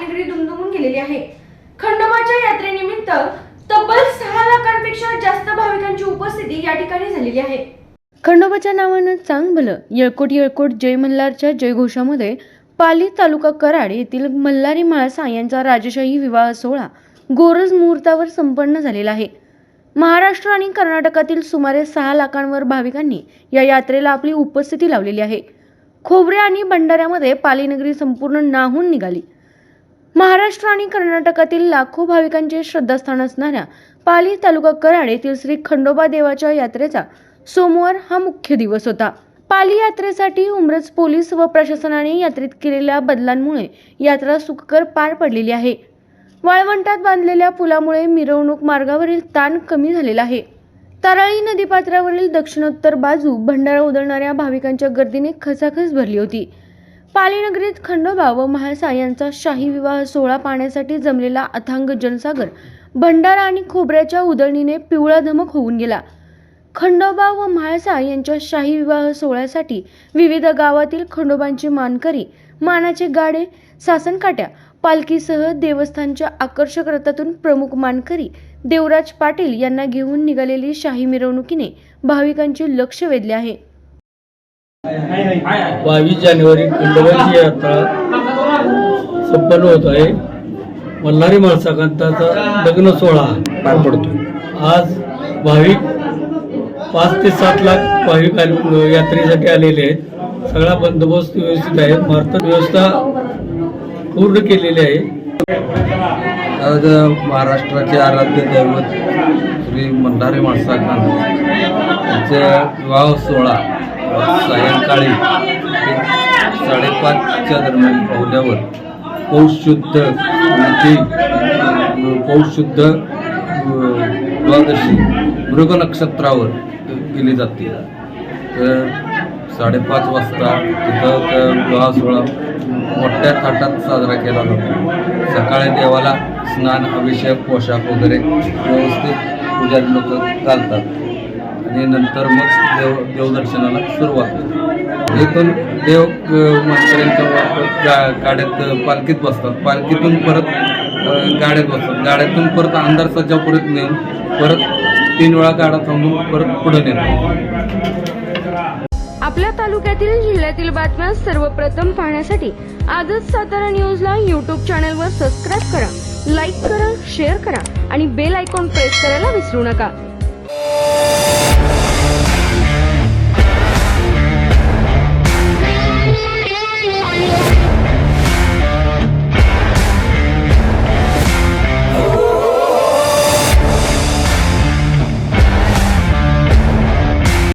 पाणीगिरी दुमदुमून गेलेली आहे. खंडोबाच्या यात्रेनिमित्त तब्बल सहा लाखांपेक्षा जास्त भाविकांची उपस्थिती या ठिकाणी झालेली आहे. खंडोबाच्या नावानं चांग भलं येळकोट येळकोट जय मल्हारच्या जयघोषामध्ये पाली तालुका कराड येथील मल्हारी माळसा यांचा राजशाही विवाह सोहळा गोरज मुहूर्तावर संपन्न झालेला आहे. महाराष्ट्र आणि कर्नाटकातील सुमारे सहा लाखांवर भाविकांनी या यात्रेला आपली उपस्थिती लावलेली आहे. खोबरे आणि भंडाऱ्यामध्ये पालीनगरी संपूर्ण नाहून निघाली. महाराष्ट्र आणि कर्नाटकातील लाखो भाविकांचे श्रद्धास्थान असणाऱ्या पाली तालुका कराड येथील श्री खंडोबा देवाच्या यात्रेचा सोमवार हा मुख्य दिवस होता. पाली यात्रेसाठी उमरज पोलीस व प्रशासनाने यात्रेत केलेल्या बदलांमुळे यात्रा सुखकर पार पडलेली आहे. वाळवंटात बांधलेल्या पुलामुळे मिरवणूक मार्गावरील ताण कमी झालेला आहे. ताराळी नदीपात्रावरील दक्षिणोत्तर बाजू भंडारा उधळणाऱ्या भाविकांच्या गर्दीने खचाखच भरली होती. पालीनगरीत खंडोबा व म्हाळसा यांचा शाही विवाह सोहळा पाहण्यासाठी जमलेला अथांग जनसागर भंडारा आणि खोबऱ्याच्या उधळणीने पिवळा धमक होऊन गेला. खंडोबा व म्हाळसा यांच्या शाही विवाह सोहळ्यासाठी विविध गावातील खंडोबांचे मानकरी मानाचे गाडे सासनकाट्या पालखीसह देवस्थानच्या आकर्षक रथातून प्रमुख मानकरी देवराज पाटील यांना घेऊन निघालेली शाही मिरवणुकीने भाविकांचे लक्ष वेधले आहे. बावीस जानेवारी खंडोबाची यात्रा संपन्न होत आहे. मल्हारी माणसाकांताचा लग्न सोहळा पार पडतो आज भाविक पाच ते सात लाख भाविक यात्रेसाठी आलेले आहेत. सगळा बंदोबस्त व्यवस्थित आहे. भारतात व्यवस्था पूर्ण केलेली आहे. आज महाराष्ट्राचे आराध्य दैवत श्री मंडारे माणसाकांत यांचा विवाह सोहळा सायंकाळी साडेपाचच्या दरम्यान पावल्यावर पौषशुद्ध शुद्ध म्हणजे द्वादशी मृग नक्षत्रावर केली जाते. तर साडेपाच वाजता तिथं विवाह सोहळा मोठ्या थाटात साजरा केला जातो. सकाळी देवाला स्नान अभिषेक पोशाख वगैरे व्यवस्थित पुजारी लोक घालतात. आणि नंतर मग देव देवदर्शनाला सुरुवात. होते इथून देव अ, गा गाड्यात पालखीत बसतात. पालखीतून परत गाड्यात बसतात. गाड्यातून परत अंधार सज्जापुरीत नेऊन परत तीन वेळा गाडा थांबून परत पुढे नेतात. आपल्या तालुक्यातील जिल्ह्यातील बातम्या सर्वप्रथम पाहण्यासाठी आजच सातारा न्यूजला यूट्यूब चॅनलवर सबस्क्राईब करा लाईक करा शेअर करा आणि बेल आयकॉन प्रेस करायला विसरू नका.